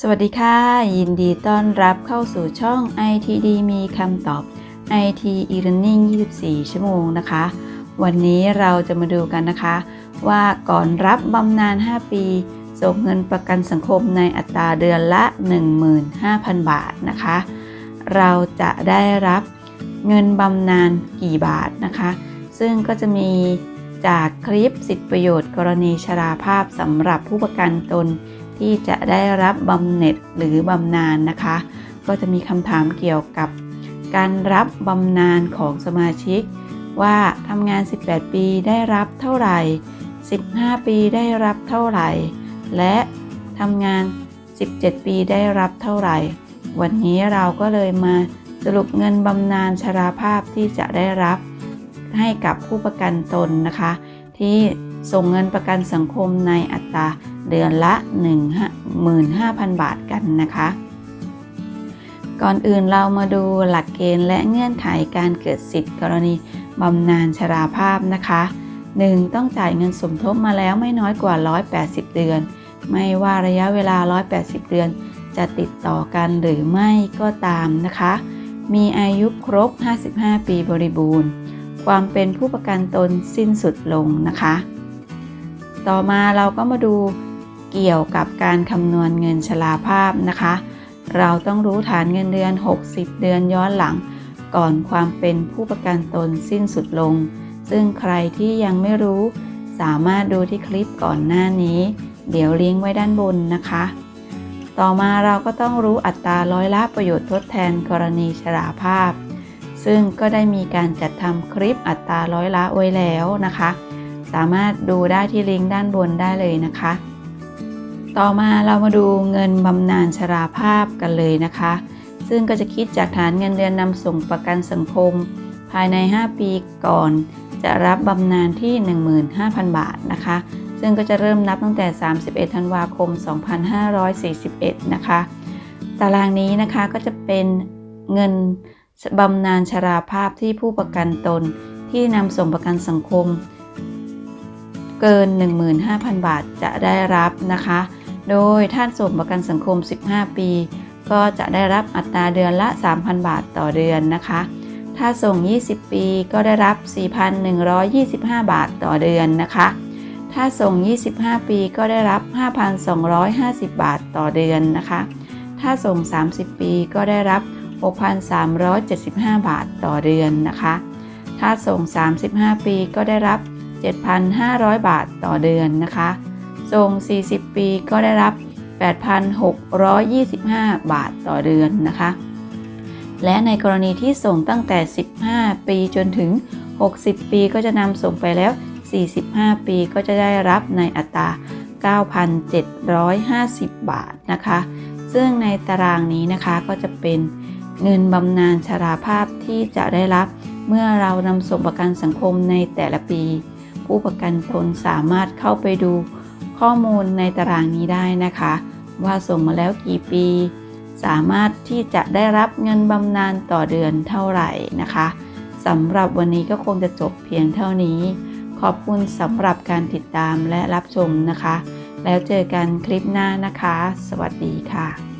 สวัสดีค่ะ ยินดีต้อนรับเข้าสู่ช่อง ITD มีคำตอบ IT e-learning 24 ชั่วโมงนะคะ วันนี้เราจะมาดูกันนะคะ ว่าก่อนรับบำนาญ 5 ปี ส่งเงินประกันสังคมในอัตราเดือนละ 15,000 บาทนะคะ เราจะได้รับเงินบำนาญกี่บาทนะคะ ซึ่งก็จะมีจากคลิปสิทธิประโยชน์กรณีชราภาพสำหรับผู้ประกันตน ที่จะได้รับบำเหน็จหรือบำนาญนะคะ ก็จะมีคำถามเกี่ยวกับ การรับบำนาญของสมาชิก ว่าทำงาน 18 ปีได้รับเท่าไหร่ 15 ปีได้รับเท่าไหร่ และทำงาน 17 ปีได้รับเท่าไหร่ วันนี้เราก็เลยมาสรุปเงินบำนาญชราภาพที่จะได้รับให้กับผู้ประกันตนนะคะ ที่ส่งเงินประกันสังคมในอัตรา เดือนละ 15,000 บาทกันนะคะ ก่อนอื่นเรามาดูหลักเกณฑ์และเงื่อนไขการเกิดสิทธิกรณีบำนาญชราภาพนะคะ 1. ต้องจ่ายเงินสมทบมาแล้วไม่น้อยกว่า 180 เดือน ไม่ว่าระยะเวลา 180 เดือน จะติดต่อกันหรือไม่ก็ตามนะคะ มีอายุครบ 55 ปีบริบูรณ์ ความเป็นผู้ประกันตนสิ้นสุดลงนะคะ ต่อมาเราก็มาดู เกี่ยวกับการคำนวณเงินชราภาพนะคะ เราต้องรู้ฐานเงินเดือน 60 เดือนย้อนหลัง ก่อนความเป็นผู้ประกันตนสิ้นสุดลง ซึ่งใครที่ยังไม่รู้ สามารถดูที่คลิปก่อนหน้านี้ เดี๋ยวลิงก์ไว้ด้านบนนะคะ ต่อมาเราก็ต้องรู้อัตราร้อยละประโยชน์ทดแทนกรณีชราภาพ ซึ่งก็ได้มีการจัดทำคลิปอัตราร้อยละไว้แล้วนะคะ สามารถดูได้ที่ลิงก์ด้านบนได้เลยนะคะ ต่อมาเรามาดูเงินบำนาญชราภาพกันเลยนะคะ ซึ่งก็จะคิดจากฐานเงินเดือนนำส่งประกันสังคม ภายใน 5 ปีก่อน จะรับบำนาญที่ 15,000 บาทนะคะ ซึ่งก็จะเริ่มนับตั้งแต่ 31 ธันวาคม 2541 นะคะ ตารางนี้นะคะก็จะเป็นเงินบำนาญชราภาพที่ผู้ประกันตนที่นำส่งประกันสังคมเกิน 15,000 บาทจะได้รับนะคะ โดยท่านส่งประกันสังคม 15 ปี ก็จะได้รับอัตราเดือนละ 3,000 บาทต่อเดือนนะคะ ถ้าส่ง 20 ปีก็ได้รับ 4,125 บาทต่อเดือนนะคะ ถ้าส่ง 25 ปีก็ได้รับ 5,250 บาทต่อเดือนนะคะ ถ้าส่ง 30 ปีก็ได้รับ 6,375 บาทต่อเดือนนะคะ ถ้าส่ง 35 ปีก็ได้รับ 7,500 บาทต่อเดือนนะคะ ส่ง40 ปีก็ได้รับ 8,625 บาทต่อเดือนนะคะ และในกรณีที่ส่งตั้งแต่ 15 ปีจนถึง 60 ปีก็จะนำส่งไปแล้ว 45 ปีก็จะได้รับในอัตรา 9,750 บาทนะคะ ซึ่งในตารางนี้นะคะก็จะเป็นเงินบำนาญชราภาพที่จะได้รับเมื่อเรานำส่งประกันสังคมในแต่ละปี ผู้ประกันตนสามารถเข้าไปดู ข้อมูลในตารางนี้ได้นะคะ ว่าส่งมาแล้วกี่ปี สามารถที่จะได้รับเงินบำนาญต่อเดือนเท่าไหร่นะคะสำหรับวันนี้ก็คงจะจบเพียงเท่านี้ ขอบคุณสำหรับการติดตามและรับชมนะคะ แล้วเจอกันคลิปหน้านะคะ สวัสดีค่ะ